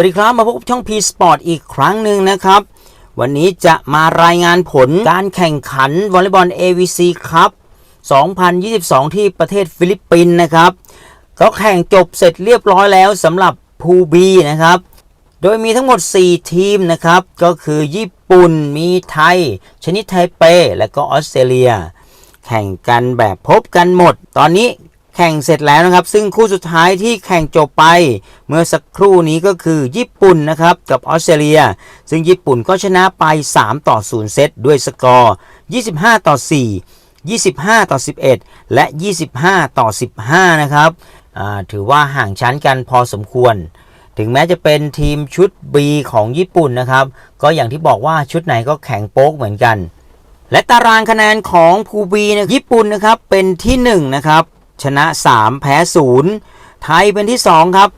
วัสดีครับมาพบกับช่อง P Sport อีกครั้งหนึ่งนะครับ วันนี้จะมารายงานผลการแข่งขันวอลเลย์บอล AVC ครับ 2022 ที่ประเทศฟิลิปปินส์นะครับ ก็แข่งจบเสร็จเรียบร้อยแล้วสำหรับพูบีนะครับ โดยมีทั้งหมด 4 ทีมนะครับ ก็คือญี่ปุ่นมีไทย ชนิดไทเป และก็ออสเตรเลีย แข่งกันแบบพบกันหมด ตอนนี้ แข่งเสร็จแล้วนะครับ ซึ่งคู่สุดท้ายที่แข่งจบไป เมื่อสักครู่นี้ก็คือญี่ปุ่นนะครับกับออสเตรเลีย ซึ่งญี่ปุ่นก็ชนะไป 3 ต่อ 0 เซตด้วยสกอร์ 25 ต่อ 4 25 ต่อ 11 และ 25 ต่อ 15 นะครับถือว่าห่างชั้นกันพอสมควร ถึงแม้จะเป็นทีมชุด B ของญี่ปุ่นนะครับ ก็อย่างที่บอกว่าชุดไหนก็แข็งโป๊กเหมือนกัน และตารางคะแนนของภูบีนะญี่ปุ่นนะครับเป็นที่1นะครับ ชนะ 3 แพ้ 0 ไทยเป็นที่ 2 ครับ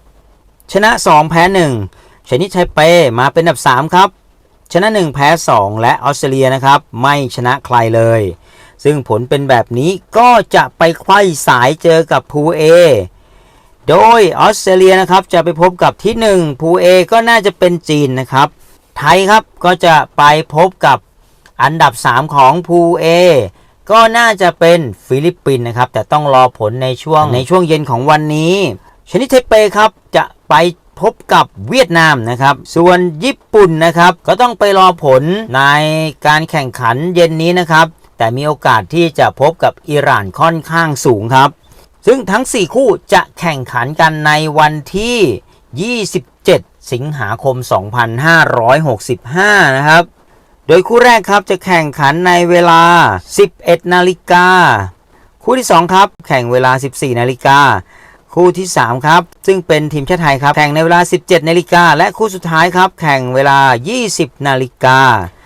ชนะ 2 แพ้ 1 ชนิดไทเปมาเป็นอันดับ 3 ครับ ชนะ 1 แพ้ 2 และออสเตรเลียนะครับ ไม่ชนะใครเลย ซึ่งผลเป็นแบบนี้ก็จะไปไขว้สายเจอกับภูเอโดยออสเตรเลียนะครับจะไปพบกับที่ 1 ภูเอก็น่าจะเป็นจีนนะครับ ไทยครับก็จะไปพบกับอันดับ 3 ของภูเอ ก็น่าจะเป็นฟิลิปปินส์นะครับ แต่ต้องรอผลในช่วงในช่วงเย็นของวันนี้ ชนิดเทเปครับจะไปพบกับเวียดนามนะครับ ส่วนญี่ปุ่นนะครับ ก็ต้องไปรอผลในการแข่งขันเย็นนี้นะครับ แต่มีโอกาสที่จะพบกับอิหร่านค่อนข้างสูงครับ ซึ่งทั้ง 4 คู่จะแข่งขันกันในวันที่ 27 สิงหาคม 2565 นะครับ โดยคู่แรกครับจะแข่งขันในเวลา 11 นาฬิกา คู่ที่ 2 ครับ แข่งเวลา 14 นาฬิกา คู่ที่ 3 ครับ ซึ่งเป็นทีมชาติไทยครับ แข่งในเวลา 17 นาฬิกา และคู่สุดท้ายครับ แข่งเวลา 20 นาฬิกา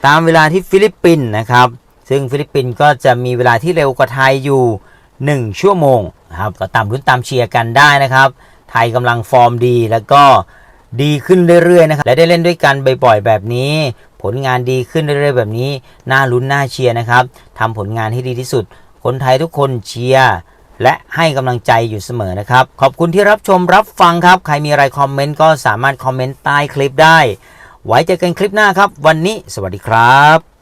ตามเวลาที่ฟิลิปปินส์นะครับ ซึ่งฟิลิปปินส์ก็จะมีเวลาที่เร็วกว่าไทยอยู่ 1 ชั่วโมงครับ ก็ตามรุ้นตามเชียร์กันได้นะครับ ไทยกำลังฟอร์มดีแล้วก็ดีขึ้นเรื่อยๆนะครับ และได้เล่นด้วยกันบ่อยๆแบบนี้ ผลงานดีขึ้นเรื่อยๆแบบนี้ น่าลุ้นน่าเชียร์นะครับทำผลงานให้ดีที่สุด คนไทยทุกคนเชียร์และให้กำลังใจอยู่เสมอนะครับ ขอบคุณที่รับชมรับฟังครับ ใครมีอะไรคอมเมนต์ก็สามารถคอมเมนต์ใต้คลิปได้ ไว้เจอกันคลิปหน้าครับ วันนี้สวัสดีครับ